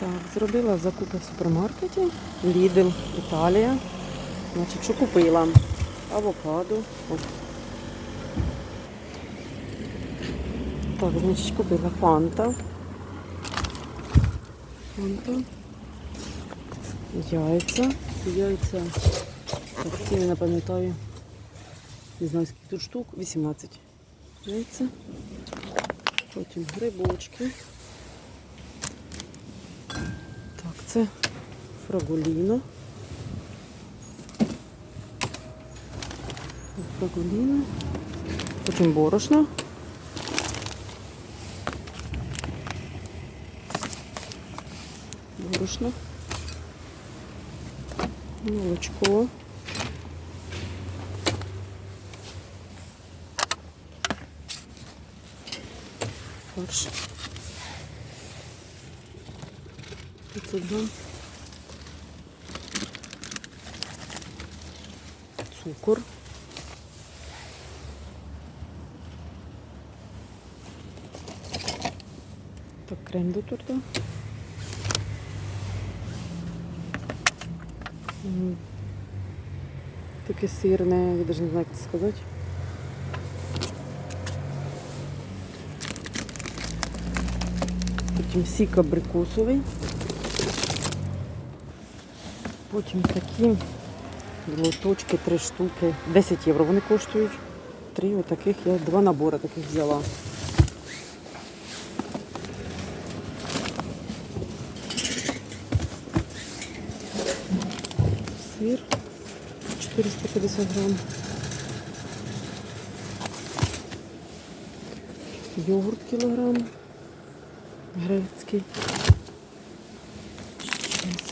Так, зробила закупи в супермаркеті. Lidl, Італія. Значить, що купила? Авокадо. Так, значить, купила фанта. Фанта. Яйця. Яйця. Так, ціни не пам'ятаю. Не знаю, скільки тут штук. 18 яйця. Потім грибочки. Це фрагуліно. Фрагуліно. Потім борошно. Борошно. Молочко. Фарш. 500 грам. Цукор. Так, крем до торта. Таке сирне, я навіть не знаю, як це сказати. Потім сік абрикосовий. Потім такі лоточки, три штуки. 10 євро вони коштують. Три отаких, я два набори таких взяла. Сир 450 грам. Йогурт кілограм. Грецький.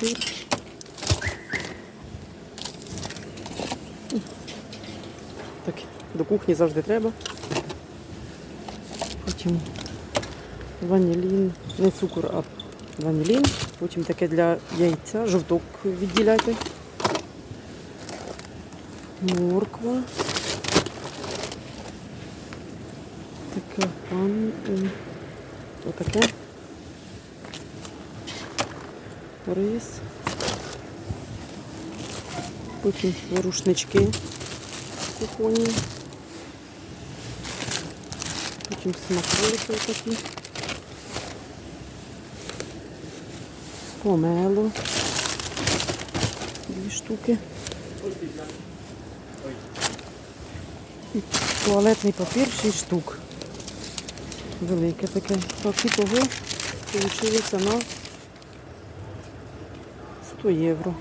Сир. Так, до кухні завжди треба. Потім ванілін, не цукор, а ванілін. Потім таке для яйця, жовток відділяти. Морква. Таке пан. Отаке. Рис. Потім рушнички кухонні. Потім смаколики такі. Помело. Дві штуки. І туалетний папір 6 штук. Велике таке. Так, і того вийшло на 100 євро.